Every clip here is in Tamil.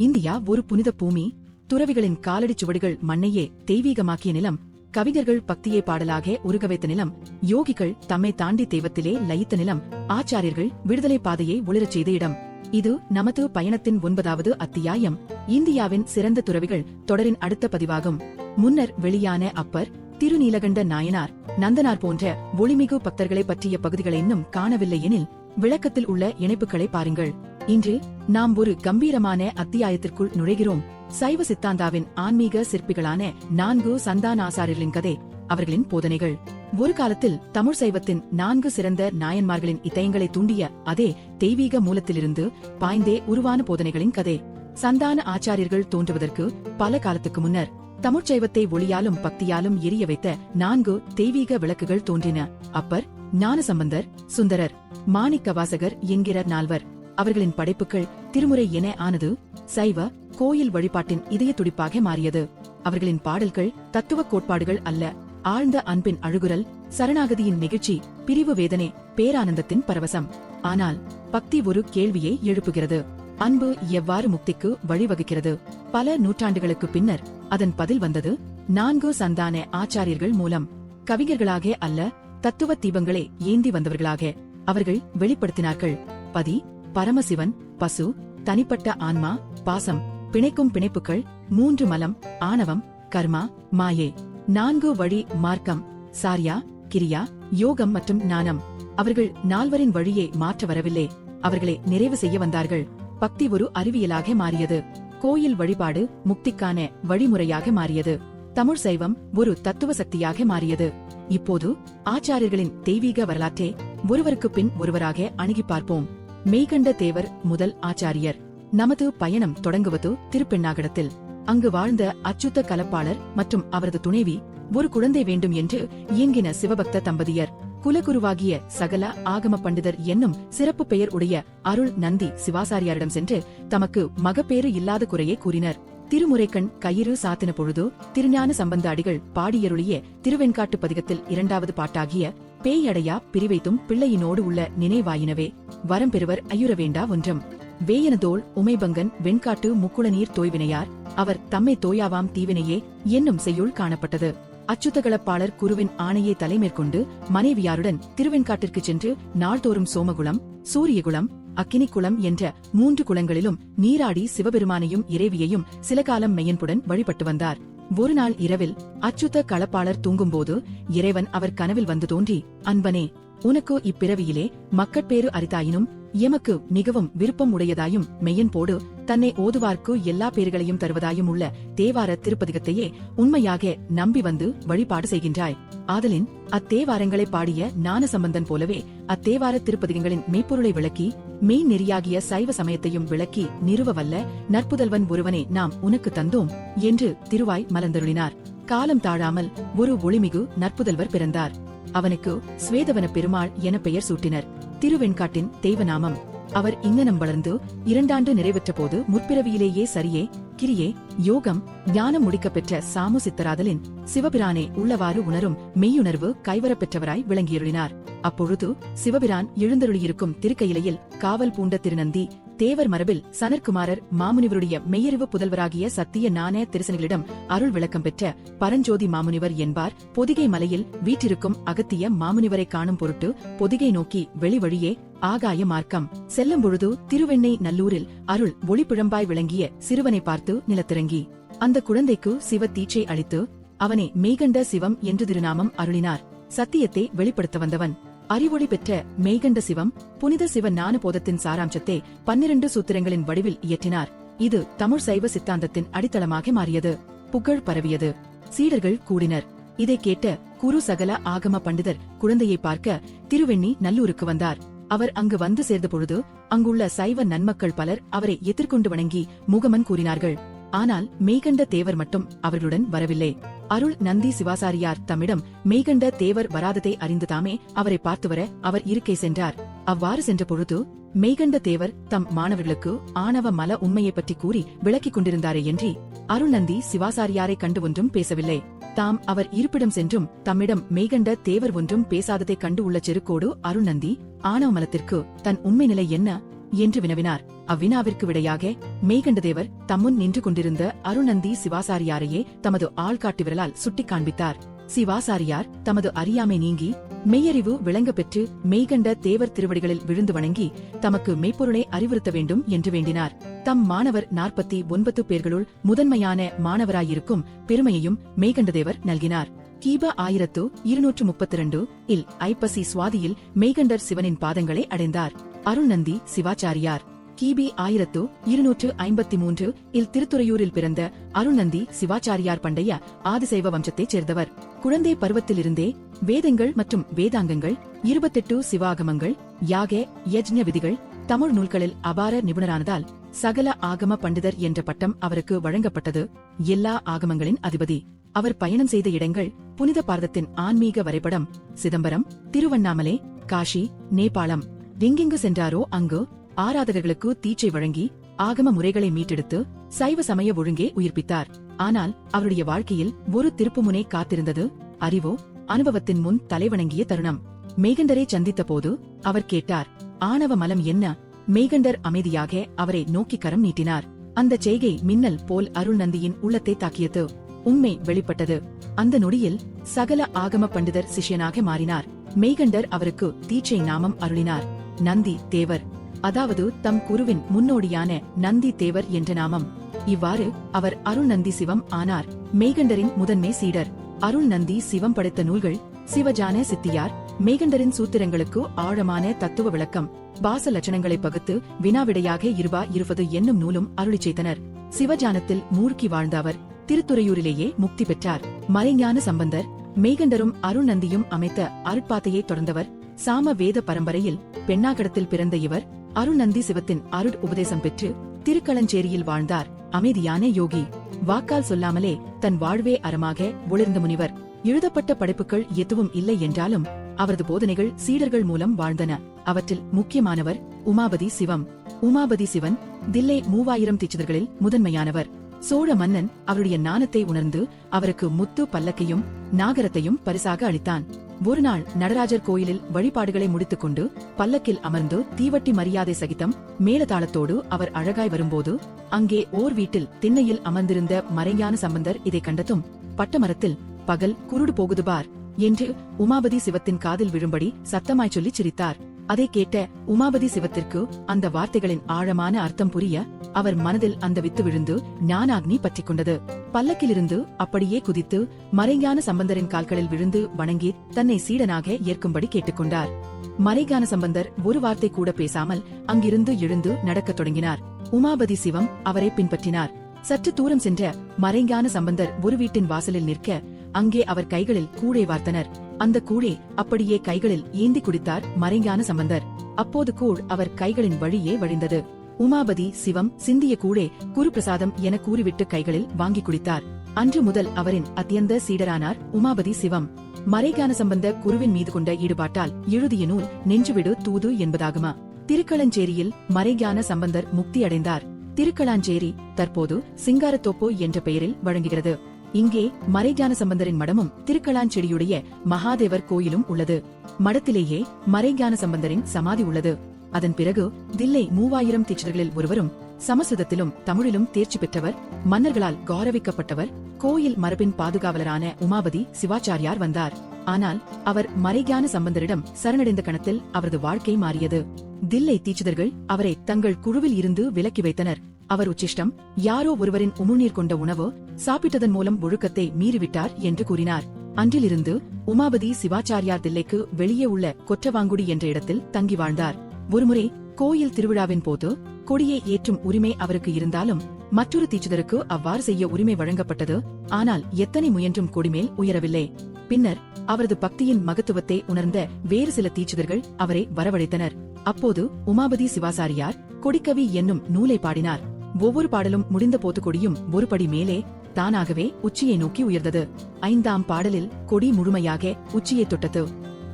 இந்தியா ஒரு புனித பூமி. துறவிகளின் காலடிச் சுவடுகள் மண்ணையே தெய்வீகமாக்கிய நிலம். கவிஞர்கள் பக்தியே பாடலாக உருக வைத்த நிலம். யோகிகள் தம்மை தாண்டி தெய்வத்திலே லயித்த நிலம். ஆச்சாரியர்கள் விடுதலை பாதையை ஒளிரச் செய்த இடம். இது நமது பயணத்தின் ஒன்பதாவது அத்தியாயம். இந்தியாவின் சிறந்த துறவிகள் தொடரின் அடுத்த பதிவாகும். முன்னர் வெளியான அப்பர் திருநீலகண்ட நாயனார் நந்தனார் போன்ற ஒளிமிகு பக்தர்களை பற்றிய பகுதிகளை இன்னும் காணவில்லை எனில் விளக்கத்தில் உள்ள இணைப்புகளை பாருங்கள். இன்று நாம் ஒரு கம்பீரமான அத்தியாயத்திற்குள் நுழைகிறோம். சைவ சித்தாந்தாவின் ஆன்மீக சிற்பிகளான நான்கு சந்தானாசாரியர்களின் கதை அவர்களின் போதனைகள். ஒரு காலத்தில் தமிழ் சைவத்தின் நான்கு சிறந்த நாயன்மார்களின் இதயங்களை தூண்டிய அதே தெய்வீக மூலத்திலிருந்து பாய்ந்தே உருவான போதனைகளின் கதை. சந்தான ஆச்சாரியர்கள் தோன்றுவதற்கு பல காலத்துக்கு முன்னர் தமிழ்ச்சைவத்தை ஒளியாலும் பக்தியாலும் எரிய வைத்த நான்கு தெய்வீக விளக்குகள் தோன்றின. அப்பர் ஞானசம்பந்தர் சுந்தரர் மாணிக்கவாசகர் என்கிற நால்வர். அவர்களின் படைப்புகள் திருமுறை என ஆனது சைவ கோயில் வழிபாட்டின் இதய துடிப்பாக மாறியது. அவர்களின் பாடல்கள் தத்துவ கோட்பாடுகள் அல்ல. ஆழ்ந்த அன்பின் அழுகுரல் சரணாகதியின் நெகிழ்ச்சி பிரிவு வேதனை பேரானந்தத்தின் பரவசம். ஆனால் பக்தி ஒரு கேள்வியை எழுப்புகிறது. அன்பு எவ்வாறு முக்திக்கு வழிவகுக்கிறது? பல நூற்றாண்டுகளுக்கு பின்னர் அதன் பதில் வந்தது நான்கு சந்தான ஆச்சாரியர்கள் மூலம். கவிஞர்களாக அல்ல தத்துவ தீபங்களை ஏந்தி வந்தவர்களாக அவர்கள் வெளிப்படுத்தினார்கள். பதி பரமசிவன் பசு தனிப்பட்ட ஆன்மா பாசம் பிணைக்கும் பிணைப்புகள் மூன்று மலம் ஆணவம் கர்மா மாயே நான்கு வழி மார்க்கம் சாரியா கிரியா யோகம் மற்றும் ஞானம். அவர்கள் நால்வரின் வழியை மாற்ற வரவில்லை. அவர்களை நிறைவு செய்ய வந்தார்கள். பக்தி ஒரு அறிவியலாக மாறியது. கோயில் வழிபாடு முக்திக்கான வழிமுறையாக மாறியது. தமிழ் சைவம் ஒரு தத்துவ சக்தியாக மாறியது. இப்போது ஆச்சாரியர்களின் தெய்வீக வரலாற்றை ஒருவருக்கு பின் ஒருவராக அணுகி பார்ப்போம். மெய்கண்ட தேவர் முதல் ஆச்சாரியர். நமது பயணம் தொடங்குவது திருப்பெண்ணாகடத்தில். அங்கு வாழ்ந்த அச்சுத்த கலப்பாளர் மற்றும் அவரது துணைவி ஒரு குழந்தை வேண்டும் என்று இயங்கின சிவபக்த தம்பதியர். குலகுருவாகிய சகல ஆகம பண்டிதர் என்னும் சிறப்பு பெயர் உடைய அருள் நந்தி சிவாசாரியாரிடம் சென்று தமக்கு மகப்பேறு இல்லாத குறையை கூறினர். திருமுறைக்கண் கயிறு சாத்தின பொழுது திருஞான சம்பந்த அடிகள் பாடியருளிய திருவெண்காட்டு பதிகத்தில் இரண்டாவது பாட்டாகிய பேயடையா பிரிவைத்தும் பிள்ளையினோடு உள்ள நினைவாயினவே. வரம்பெறுவர் ஐயுற வேண்டா ஒன்றும். வேயனதோள் உமைபங்கன் வெண்காட்டு முக்குளநீர் தோய்வினையார். அவர் தம்மை தோயாவாம் தீவினையே என்னும் செய்யுள் காணப்பட்டது. அச்சுத்தகளப்பாளர் குருவின் ஆணையை தலைமேற்கொண்டு மனைவியாருடன் திருவெண்காட்டிற்கு சென்று நாள்தோறும் சோமகுளம் சூரியகுளம் அக்கினிக்குளம் என்ற மூன்று குளங்களிலும் நீராடி சிவபெருமானையும் இறைவியையும் சில காலம் மெய்யன்புடன் வழிபட்டு வந்தார். ஒரு நாள் இரவில் அச்சுத்த களப்பாளர் தூங்கும்போது இறைவன் அவர் கனவில் வந்து தோன்றி அன்பனே உனக்கு இப்பிறவியிலே மக்கட்பேறு அரிதாயினும் எமக்கு மிகவும் விருப்பம் உடையதாயும் மெய்யன் போடு தன்னை ஓதுவார்க்கு எல்லா பேர்களையும் தருவதாயும் உள்ள தேவார திருப்பதிகத்தையே உண்மையாக நம்பி வந்து வழிபாடு செய்கின்றாய். ஆதலின் அத்தேவாரங்களை பாடிய ஞான சம்பந்தன் போலவே அத்தேவார திருப்பதிகங்களின் மெய்ப்பொருளை விளக்கி மெய் நெறியாகிய சைவ சமயத்தையும் விளக்கி நிறுவவல்ல நற்புதல்வன் ஒருவனை நாம் உனக்கு தந்தோம் என்று திருவாய் மலர்ந்தருளினார். காலம் தாழாமல் ஒரு ஒளிமிகு நற்புதல்வர் பிறந்தார். அவனுக்கு ஸ்வேதவன பெருமாள் என பெயர் சூட்டினர். திருவெண்காட்டின் தெய்வநாமம் அவர் இங்கனம் வளர்ந்து இரண்டாண்டு நிறைவேற்ற போது முற்பிறவியிலேயே சரியே கிரியே யோகம் ஞானம் முடிக்கப் பெற்ற சாமு சித்தராதலின் சிவபிரானே உள்ளவாறு உணரும் மெய்யுணர்வு கைவரப் பெற்றவராய் விளங்கியருளினார். அப்பொழுது சிவபிரான் எழுந்தருளியிருக்கும் திருக்கையிலையில் காவல் பூண்ட திருநந்தி தேவர் மரபில் சனற்குமாரர் மாமுனிவருடைய மெய்யறிவு புதல்வராகிய சத்திய நாணய திருசனிகளிடம் அருள் விளக்கம் பெற்ற பரஞ்சோதி மாமுனிவர் என்பார். பொதிகை மலையில் வீற்றிருக்கும் அகத்திய மாமுனிவரை காணும் பொருட்டு பொதிகை நோக்கி வெளிவழியே ஆகாய மார்க்கம் செல்லும் பொழுது திருவெண்ணை நல்லூரில் அருள் ஒளிப்புழம்பாய் விளங்கிய சிறுவனை பார்த்து நிலத்திறங்கி அந்த குழந்தைக்கு சிவ தீட்சை அளித்து அவனை மெய்கண்ட சிவம் என்று திருநாமம் அருளினார். சத்தியத்தை வெளிப்படுத்த வந்தவன். அறிவொளி பெற்ற மெய்கண்ட சிவம் புனித சிவ ஞான போதத்தின் சாராம்சத்தை பன்னிரண்டு சூத்திரங்களின் வடிவில் இயற்றினார். இது தமிழ் சைவ சித்தாந்தத்தின் அடித்தளமாக மாறியது. புகழ் பரவியது. சீடர்கள் கூடினர். இதை கேட்ட குரு சகல ஆகம பண்டிதர் குழந்தையை பார்க்க திருவெண்ணி நல்லூருக்கு வந்தார். அவர் அங்கு வந்து சேர்ந்த பொழுது அங்குள்ள சைவ நன்மக்கள் பலர் அவரை எதிர்கொண்டு வணங்கி முகமன் கூறினார்கள். ஆனால் மெய்கண்ட தேவர் மட்டும் அவர்களுடன் வரவில்லை. அருள் நந்தி சிவாசாரியார் தம்மிடம் மெய்கண்ட தேவர் வராததை அறிந்ததாமே அவரை பார்த்து வர அவர் இருக்கை சென்றார். அவ்வாறு சென்ற பொழுது மெய்கண்ட தேவர் தம் மாணவர்களுக்கு ஆணவ மல உண்மையை பற்றி கூறி விளக்கிக் கொண்டிருந்தாரே என்றி அருள் நந்தி சிவாசாரியாரை கண்டு ஒன்றும் பேசவில்லை. தாம் அவர் இருப்பிடம் சென்றும் தம்மிடம் மெய்கண்ட தேவர் ஒன்றும் பேசாததை கண்டு உள்ள செருக்கோடு அருள்நந்தி ஆணவ மலத்திற்கு தன் உண்மை நிலை என்ன? என்று வினவினார். அவ்வினாவிற்கு விடையாக மெய்கண்டதேவர் தம்முன் நின்று கொண்டிருந்த அருணந்தி சிவாசாரியாரையே தமது ஆள்காட்டு விரலால் சுட்டிக் காண்பித்தார். சிவாசாரியார் தமது அறியாமை நீங்கி மெய்யறிவு விளங்க பெற்று மெய்கண்ட தேவர் திருவடிகளில் விழுந்து வணங்கி தமக்கு மெய்ப்பொருளை அறிவுறுத்த வேண்டும் என்று வேண்டினார். தம் மாணவர் நாற்பத்தி ஒன்பது பேர்களுள் முதன்மையான மாணவராயிருக்கும் பெருமையையும் மெய்கண்டதேவர் நல்கினார். கீப ஆயிரத்து இருநூற்று முப்பத்தி இரண்டு இல் ஐப்பசி சுவாதியில் மெய்கண்டர் சிவனின் பாதங்களை அடைந்தார். அருண்நந்தி சிவாச்சாரியார். கிபி ஆயிரத்து இருநூற்று ஐம்பத்தி மூன்று இல் திருத்துறையூரில் பிறந்த அருணந்தி சிவாச்சாரியார் பண்டைய ஆதிசைவ வம்சத்தைச் சேர்ந்தவர். குழந்தை பருவத்திலிருந்தே வேதங்கள் மற்றும் வேதாங்கங்கள் இருபத்தெட்டு சிவாகமங்கள் யாக யஜ்ஞ விதிகள் தமிழ் நூல்களில் அபார நிபுணரானதால் சகல ஆகம பண்டிதர் என்ற பட்டம் அவருக்கு வழங்கப்பட்டது. எல்லா ஆகமங்களின் அதிபதி. அவர் பயணம் செய்த இடங்கள் புனித பாரதத்தின் ஆன்மீக வரைபடம் சிதம்பரம் திருவண்ணாமலை காஷி நேபாளம். எங்கெங்கு சென்றாரோ அங்கு ஆராதகர்களுக்கு தீட்சை வழங்கி ஆகம முறைகளை மீட்டெடுத்து சைவ சமய ஒழுங்கே உயிர்ப்பித்தார். ஆனால் அவருடைய வாழ்க்கையில் ஒரு திருப்புமுனை காத்திருந்தது அறிவோ அனுபவத்தின் முன் தலைவணங்கிய தருணம். மேகண்டரை சந்தித்த போது அவர் கேட்டார் ஆணவ மலம் என்ன? மேகண்டர் அமைதியாக அவரை நோக்கி கரம் நீட்டினார். அந்த செய்கை மின்னல் போல் அருள் நந்தியின் உள்ளத்தை தாக்கியது. உண்மை வெளிப்பட்டது. அந்த நொடியில் சகல ஆகம பண்டிதர் சிஷ்யனாக மாறினார். மெய்கண்டர் அவருக்கு தீட்சை நாமம் அருளினார். நந்தி தேவர். அதாவது தம் குருவின் முன்னோடியான நந்தி தேவர் என்ற நாமம். இவ்வாறு அவர் அருள் நந்தி சிவம் ஆனார். மேகண்டரின் முதன்மை சீடர். அருள் நந்தி சிவம் படைத்த நூல்கள் சிவஜான சித்தியார் மேகண்டரின் சூத்திரங்களுக்கு ஆழமான தத்துவ விளக்கம். பாச லட்சணங்களை பகுத்து வினாவிடையாக இருபா இருபது என்னும் நூலும் அருளிச் செய்தனர். சிவஜானத்தில் மூழ்கி வாழ்ந்த அவர் திருத்துறையூரிலேயே முக்தி பெற்றார். மறைஞான சம்பந்தர் மேகண்டரும் அருள்நந்தியும் அமைத்த அருட்பாத்தையை தொடர்ந்தவர் சாம வேத பரம்பரையில் பெண்ணாகடத்தில் பிறந்த இவர் அருணந்தி சிவத்தின் அருட் உபதேசம் பெற்று திருக்களஞ்சேரியில் வாழ்ந்தார். அமைதியான யோகி. வாக்கால் சொல்லாமலே தன் வாழ்வே அறமாக ஒளிர்ந்த முனிவர். எழுதப்பட்ட படைப்புகள் எதுவும் இல்லை என்றாலும் அவரது போதனைகள் சீடர்கள் மூலம் வாழ்ந்தன. அவற்றில் முக்கியமானவர் உமாபதி சிவம். உமாபதி சிவன் தில்லை மூவாயிரம் தீட்சிதர்களில் முதன்மையானவர். சோழ மன்னன் அவருடைய நாணத்தை உணர்ந்து அவருக்கு முத்து பல்லக்கையும் நாகரத்தையும் பரிசாக அளித்தான். ஒருநாள் நடராஜர் கோயிலில் வழிபாடுகளை முடித்துக் கொண்டு பல்லக்கில் அமர்ந்து தீவட்டி மரியாதை சகிதம் மேலதாளத்தோடு அவர் அழகாய் வரும்போது அங்கே ஓர் வீட்டில் திண்ணையில் அமர்ந்திருந்த மறைஞான சம்பந்தர் இதை கண்டதும் பட்டமரத்தில் பகல் குருடு போகுது பார் என்று உமாபதி சிவத்தின் காதில் விழும்படி சத்தமாய் சொல்லி சிரித்தார். அதை கேட்ட உமாபதி சிவத்திற்கு அந்த வார்த்தைகளின் ஆழமான அர்த்தம் புரிய அவர் மனதில் அந்த வித்து விழுந்து ஞானாக்னி பற்றிக் கொண்டது. பல்லக்கிலிருந்து அப்படியே குதித்து மறைஞான சம்பந்தரின் கால்களில் விழுந்து வணங்கி தன்னை சீடனாக ஏற்கும்படி கேட்டுக்கொண்டார் மறைஞான சம்பந்தர் ஒரு வார்த்தை கூட பேசாமல் அங்கிருந்து எழுந்து நடக்கத் தொடங்கினார். உமாபதி சிவம் அவரை பின்பற்றினார். சற்று தூரம் சென்ற மறைஞான சம்பந்தர் ஒரு வீட்டின் வாசலில் நிற்க அங்கே அவர் கைகளில் கூடை வார்த்தனர். அந்த கூழே அப்படியே கைகளில் ஏந்தி குடித்தார் மறைஞான சம்பந்தர். அப்போது கூழ் அவர் கைகளின் வழியே வழிந்தது. உமாபதி சிவம் சிந்திய கூழே குருபிரசாதம் என கூறிவிட்டு கைகளில் வாங்கி குடித்தார். அன்று முதல் அவரின் அத்தியந்த சீடரானார் உமாபதி சிவம். மறைகான சம்பந்த குருவின் மீது கொண்ட ஈடுபாட்டால் எழுதிய நூல் நெஞ்சுவிடு தூது என்பதாகுமா? திருக்களஞ்சேரியில் மறைஞான சம்பந்தர் முக்தி அடைந்தார் திருக்களாஞ்சேரி தற்போது சிங்காரத்தோப்பு என்ற பெயரில் வழங்குகிறது. இங்கே மறைஞான சம்பந்தரின் மடமும் திருக்களாஞ்செடியுடைய மகாதேவர் கோயிலும் உள்ளது. மடத்திலேயே மறைஞான சம்பந்தரின் சமாதி உள்ளது. அதன் பிறகு தில்லை மூவாயிரம் தீட்சர்களில் ஒருவரும் சமஸ்கிருதத்திலும் தமிழிலும் தேர்ச்சி பெற்றவர் மன்னர்களால் கௌரவிக்கப்பட்டவர் கோயில் மரபின் பாதுகாவலரான உமாபதி சிவாச்சாரியார் வந்தார். ஆனால் அவர் மறைஞான சம்பந்தரிடம் சரணடைந்த கணத்தில் அவரது வாழ்க்கை மாறியது. தில்லை தீட்சிதர்கள் அவரை தங்கள் குழுவில் இருந்து விலக்கி வைத்தனர். அவர் உச்சிஷ்டம் யாரோ ஒருவரின் உமிழ்நீர் கொண்ட உணவு சாப்பிட்டதன் மூலம் ஒழுக்கத்தை மீறிவிட்டார் என்று கூறினார். அன்றிலிருந்து உமாபதி சிவாச்சாரியார் தில்லைக்கு வெளியே உள்ள கொற்றவாங்குடி என்ற இடத்தில் தங்கி வாழ்ந்தார். ஒருமுறை கோயில் திருவிழாவின் போது கொடியை ஏற்றும் உரிமை அவருக்கு இருந்தாலும் மற்றொரு தீட்சிதருக்கு அவ்வாறு செய்ய உரிமை வழங்கப்பட்டது. ஆனால் எத்தனை முயன்றும் கொடிமேல் உயரவில்லை. பின்னர் அவரது பக்தியின் மகத்துவத்தை உணர்ந்த வேறு சில தீட்சிதர்கள் அவரை வரவழைத்தனர். அப்போது உமாபதி சிவாசாரியார் கொடிக்கவி என்னும் நூலை பாடினார். ஒவ்வொரு பாடலும் முடிந்த போது கொடியும் ஒரு படி மேலே தானாகவே உச்சியை நோக்கி உயர்ந்தது. ஐந்தாம் பாடலில் கொடி முழுமையாக உச்சியை தொட்டது.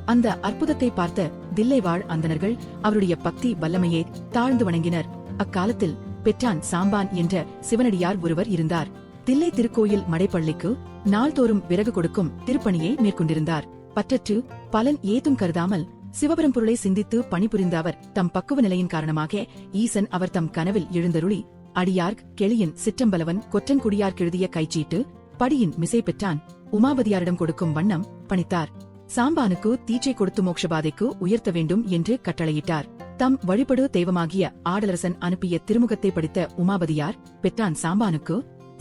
அந்த அற்புதத்தை பார்த்த தில்லை வாழ் அந்தனர்கள் அவருடைய பக்தி வல்லமையை தாழ்ந்து வணங்கினர். அக்காலத்தில் பெற்றான் சாம்பான் என்ற சிவனடியார் ஒருவர் இருந்தார். தில்லை திருக்கோயில் மடைப்பள்ளிக்கு நாள்தோறும் விறகு கொடுக்கும் திருப்பணியை மேற்கொண்டிருந்தார். பற்றற்று பலன் ஏதும் கருதாமல் சிவபெரும்பொருளை சிந்தித்து பணிபுரிந்த அவர் தம் பக்குவ நிலையின் காரணமாக ஈசன் அவர் தம் கனவில் எழுந்தருளி அடியார்க் கெளியின் சிற்றம்பலவன் கொற்றன்குடியார் எழுதிய கைச்சீட்டு படியின் மிசை பெற்றான். உமாபதியாரிடம் கொடுக்கும் வண்ணம் பணித்தார். சாம்பானுக்கு தீச்சை கொடுத்து மோட்சபாதைக்கு உயர்த்த வேண்டும் என்று கட்டளையிட்டார். தம் வழிபடு தெய்வமாகிய ஆடலரசன் அனுப்பிய திருமுகத்தை படித்த உமாபதியார் பெற்றான் சாம்பானுக்கு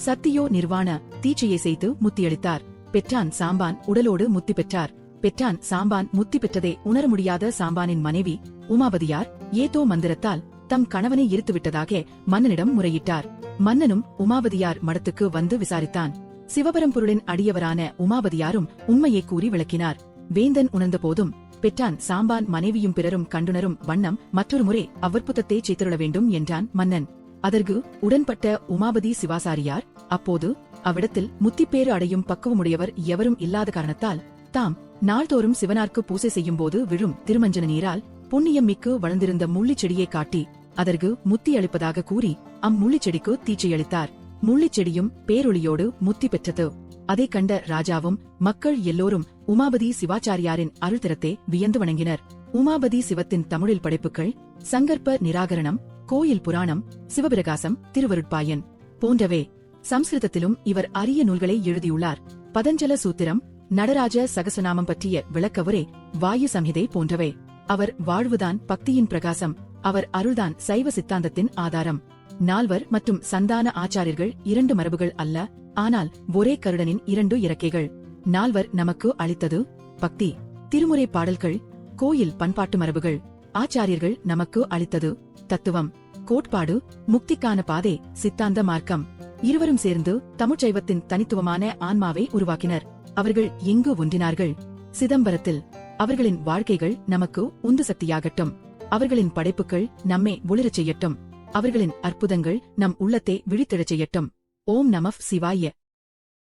சத்தியோ நிர்வாண தீச்சையை செய்து முத்தியளித்தார். பெற்றான் சாம்பான் உடலோடு முத்தி பெற்றார். பெற்றான் சாம்பான் முத்தி பெற்றதை உணர முடியாத சாம்பானின் மனைவி உமாபதியார் ஏதோ மந்திரத்தால் தம் கணவனை இருத்துவிட்டதாக மன்னனிடம் முறையிட்டார். மன்னனும் உமாபதியார் மடத்துக்கு வந்து விசாரித்தான். சிவபரம்பொருளின் அடியவரான உமாபதியாரும் உண்மையை கூறி விளக்கினார். வேந்தன் உணர்ந்த போதும் பெற்றான் சாம்பான் மனைவியும் பிறரும் கண்டுணரும் வண்ணம் மற்றொரு முறை அவ்வற்புதத்தை செய்திருள வேண்டும் என்றான் மன்னன். அதற்கு உடன்பட்ட உமாபதி சிவாசாரியார் அப்போது அவ்விடத்தில் முத்திப்பேறு அடையும் பக்குவமுடையவர் எவரும் இல்லாத காரணத்தால் தாம் நாள்தோறும் சிவனார்க்கு பூசை செய்யும்போது விழும் திருமஞ்சன நீரால் புண்ணியம் மிக்கு வளர்ந்திருந்த முள்ளிச் செடியை காட்டி அதற்கு முத்தி அளிப்பதாக கூறி அம்முள்ளி செடிக்கு தீச்சையளித்தார் முள்ளிச் செடியும் பேரொளியோடு முத்தி பெற்றது. அதைக் கண்ட ராஜாவும் மக்கள் எல்லோரும் உமாபதி சிவாச்சாரியாரின் அருள்திறத்தை வியந்து வணங்கினர். உமாபதி சிவத்தின் தமிழில் படைப்புகள் சங்கற்ப நிராகரணம் கோயில் புராணம் சிவபிரகாசம் திருவருட்பாயன் போன்றவே சம்ஸ்கிருதத்திலும் இவர் அரிய நூல்களை எழுதியுள்ளார். பதஞ்சல சூத்திரம் நடராஜ சகசநாமம் பற்றிய விளக்கவுரை வாயு சம்ஹிதை போன்றவை. அவர் வாழ்வுதான் பக்தியின் பிரகாசம். அவர் அருள்தான் சைவ சித்தாந்தத்தின் ஆதாரம். நால்வர் மற்றும் சந்தான ஆச்சாரியர்கள் இரண்டு மரபுகள் அல்ல ஆனால் ஒரே கருடனின் இரண்டு இறக்கைகள். நால்வர் நமக்கு அளித்தது பக்தி திருமுறை பாடல்கள் கோயில் பண்பாட்டு மரபுகள். ஆச்சாரியர்கள் நமக்கு அளித்தது தத்துவம் கோட்பாடு முக்திக்கான பாதை சித்தாந்த மார்க்கம். இருவரும் சேர்ந்து தமிழ்ச்சைவத்தின் தனித்துவமான ஆன்மாவை உருவாக்கினர். அவர்கள் எங்கு ஒன்றினார்கள்? சிதம்பரத்தில். அவர்களின் வாழ்க்கைகள் நமக்கு உந்து சக்தியாகட்டும். அவர்களின் படைப்புகள் நம்மை ஒளிரச் செய்யட்டும். அவர்களின் அற்புதங்கள் நம் உள்ளத்தை விழித்தெழச் செய்யட்டும். ஓம் நமஃப் சிவாய.